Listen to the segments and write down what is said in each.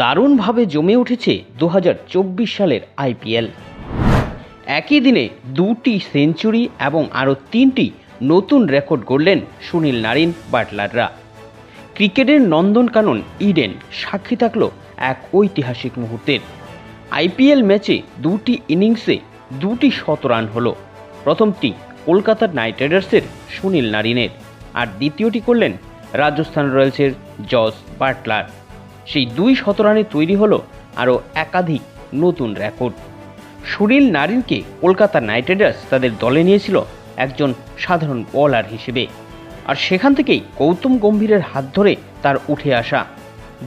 দারুণভাবে জমে উঠেছে দু হাজার চব্বিশ সালের আইপিএল। একই দিনে দুটি সেঞ্চুরি এবং আরও তিনটি নতুন রেকর্ড গড়লেন সুনীল নারিন বাটলাররা। ক্রিকেটের নন্দনকানন ইডেন সাক্ষী থাকল এক ঐতিহাসিক মুহূর্তের। আইপিএল ম্যাচে দুটি ইনিংসে দুটি শত রান হলো। প্রথমটি কলকাতার নাইট রাইডার্সের সুনীল নারিনের, আর দ্বিতীয়টি করলেন রাজস্থান রয়্যালসের জস বাটলার। সেই দুই শতরানে তৈরি হলো আরও একাধিক নতুন রেকর্ড। সুনীল নারিনকে কলকাতা নাইট রাইডার্স তাদের দলে নিয়েছিল একজন সাধারণ বোলার হিসেবে। আর সেখান থেকেই গৌতম গম্ভীরের হাত ধরে তার উঠে আসা।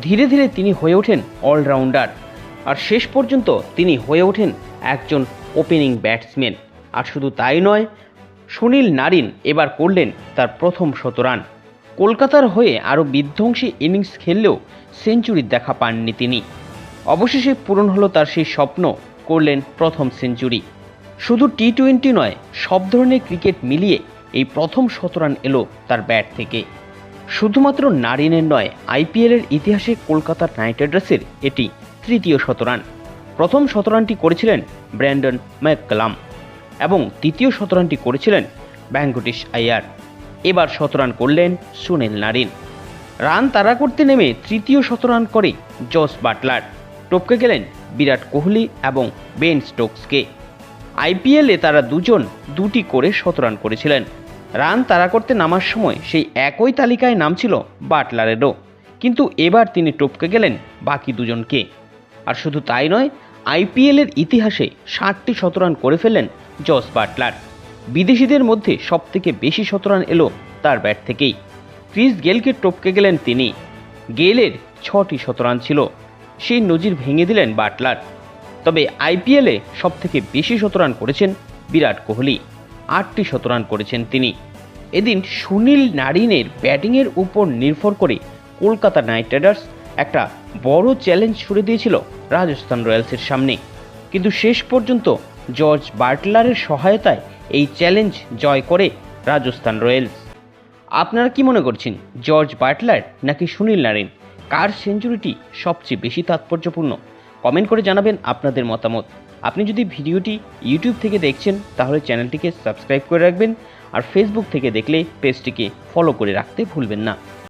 ধীরে ধীরে তিনি হয়ে ওঠেন অলরাউন্ডার আর শেষ পর্যন্ত তিনি হয়ে ওঠেন একজন ওপেনিং ব্যাটসম্যান আর শুধু তাই নয়, সুনীল নারিন এবার করলেন তার প্রথম শতরান। কলকাতার হয়ে আরও বিধ্বংসী ইনিংস খেললেও সেঞ্চুরির দেখা পাননি তিনি। অবশেষে পূরণ হলো তার সেই স্বপ্ন, করলেন প্রথম সেঞ্চুরি। শুধু টি টোয়েন্টি নয়, সব ধরনের ক্রিকেট মিলিয়ে এই প্রথম শতরান এলো তার ব্যাট থেকে। শুধুমাত্র নারিনের নয় আইপিএলের ইতিহাসে কলকাতার নাইট রাইডার্সের এটি তৃতীয় শতরান প্রথম শতরানটি করেছিলেন ব্র্যান্ডন ম্যাককালাম এবং তৃতীয় শতরানটি করেছিলেন ব্যাঙ্গটিশ আয়ার এবার শতরান করলেন সুনীল নারিন। রান তাড়া করতে নেমে তৃতীয় শতরান করে জস বাটলার। টপকে গেলেন বিরাট কোহলি এবং বেন স্টোকসকে। আইপিএলে তারা দুজন দুটি করে শতরান করেছিলেন। রান তাড়া করতে নামার সময় সেই একই তালিকায় নাম ছিল বাটলারেরও। কিন্তু এবার তিনি টপকে গেলেন বাকি দুজনকে। আর শুধু তাই নয়, আইপিএলের ইতিহাসে ষাটটি শতরান করে ফেলেন জস বাটলার। বিদেশিদের মধ্যে সবথেকে বেশি শতরান এলো তার ব্যাট থেকেই। ক্রিস গেলকে টপকে গেলেন তিনি। গেলের ছটি শতরান ছিল। সেই নজির ভেঙে দিলেন বাটলার। তবে আইপিএলে সবথেকে বেশি শতরান করেছেন বিরাট কোহলি। আটটি শতরান করেছেন তিনি। এদিন সুনীল নারিনের ব্যাটিংয়ের উপর নির্ভর করে কলকাতা নাইট রাইডার্স একটা বড় চ্যালেঞ্জ ছুড়ে দিয়েছিল রাজস্থান রয়্যালসের সামনে। কিন্তু শেষ পর্যন্ত জর্জ বাটলারের সহায়তায় এই চ্যালেঞ্জ জয় করে রাজস্থান রয়্যালস। আপনারা কি মনে করছেন জর্জ বাটলার নাকি সুনীল নারিন কার সেঞ্চুরিটি সবচেয়ে বেশি তাৎপর্যপূর্ণ? কমেন্ট করে জানাবেন আপনাদের মতামত। আপনি যদি ভিডিওটি ইউটিউব থেকে দেখছেন, তাহলে চ্যানেলটিকে সাবস্ক্রাইব করে রাখবেন আর ফেসবুক থেকে দেখলে পেজটিকে ফলো করে রাখতে ভুলবেন না।